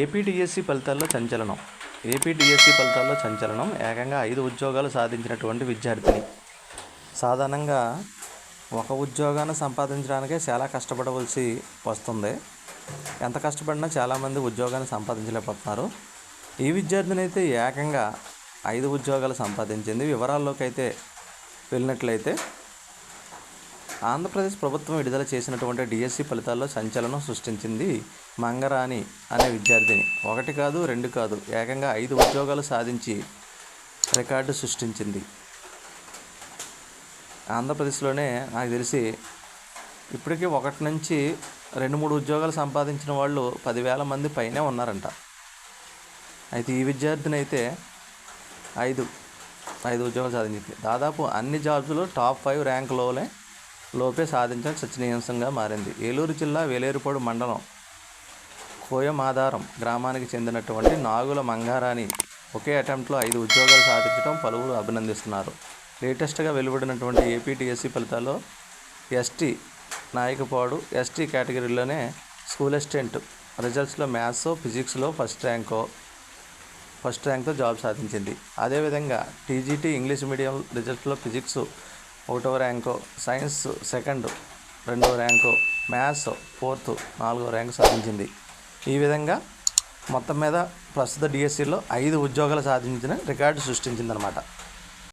ఏపీటీఎస్సీ ఫలితాల్లో సంచలనం. ఏపీటీఎస్సీ ఫలితాల్లో సంచలనం. ఏకంగా ఐదు ఉద్యోగాలు సాధించినటువంటి విద్యార్థిని. సాధారణంగా ఒక ఉద్యోగాన్ని సంపాదించడానికే చాలా కష్టపడవలసి వస్తుంది. ఎంత కష్టపడినా చాలామంది ఉద్యోగాన్ని సంపాదించలేకపోతున్నారు. ఈ విద్యార్థిని అయితే ఏకంగా ఐదు ఉద్యోగాలు సంపాదించింది. వివరాల్లోకి అయితే వెళ్ళినట్లయితే ఆంధ్రప్రదేశ్ ప్రభుత్వం విడుదల చేసినటువంటి డిఎస్సి ఫలితాల్లో సంచలనం సృష్టించింది మంగరాణి అనే విద్యార్థిని. ఒకటి కాదు రెండు కాదు ఏకంగా ఐదు ఉద్యోగాలు సాధించి రికార్డు సృష్టించింది. ఆంధ్రప్రదేశ్లోనే నాకు తెలిసి ఇప్పటికీ ఒకటి నుంచి రెండు మూడు ఉద్యోగాలు సంపాదించిన వాళ్ళు పదివేల మంది పైనే ఉన్నారంట. అయితే ఈ విద్యార్థిని అయితే ఐదు ఐదు ఉద్యోగాలు సాధించింది. దాదాపు అన్ని జాబ్స్లో టాప్ ఫైవ్ ర్యాంకులోనే లోపే సాధించడం చర్చనీయాంశంగా మారింది. ఏలూరు జిల్లా వేలేరుపాడు మండలం కోయమాధారం గ్రామానికి చెందినటువంటి నాగుల మంగారాని ఒకే అటెంప్ట్లో ఐదు ఉద్యోగాలు సాధించడం పలువురు అభినందిస్తున్నారు. లేటెస్ట్గా వెలువడినటువంటి ఏపీటీఎస్సీ ఫలితాల్లో ఎస్టీ నాయకపాడు ఎస్టీ కేటగిరీలోనే స్కూల్ అసిస్టెంట్ రిజల్ట్స్లో మ్యాథ్స్ ఫిజిక్స్లో ఫస్ట్ ర్యాంకో ఫస్ట్ ర్యాంక్తో జాబ్ సాధించింది. అదేవిధంగా టీజీటీ ఇంగ్లీష్ మీడియం రిజల్ట్స్లో ఫిజిక్స్ ఒకటో ర్యాంకు సైన్స్ సెకండ్ రెండో ర్యాంకు మ్యాథ్స్ ఫోర్త్ నాలుగో ర్యాంకు సాధించింది. ఈ విధంగా మొత్తం మీద ప్రస్తుత డిఎస్సిలో ఐదు ఉద్యోగాలు సాధించిన రికార్డు సృష్టించిందనమాట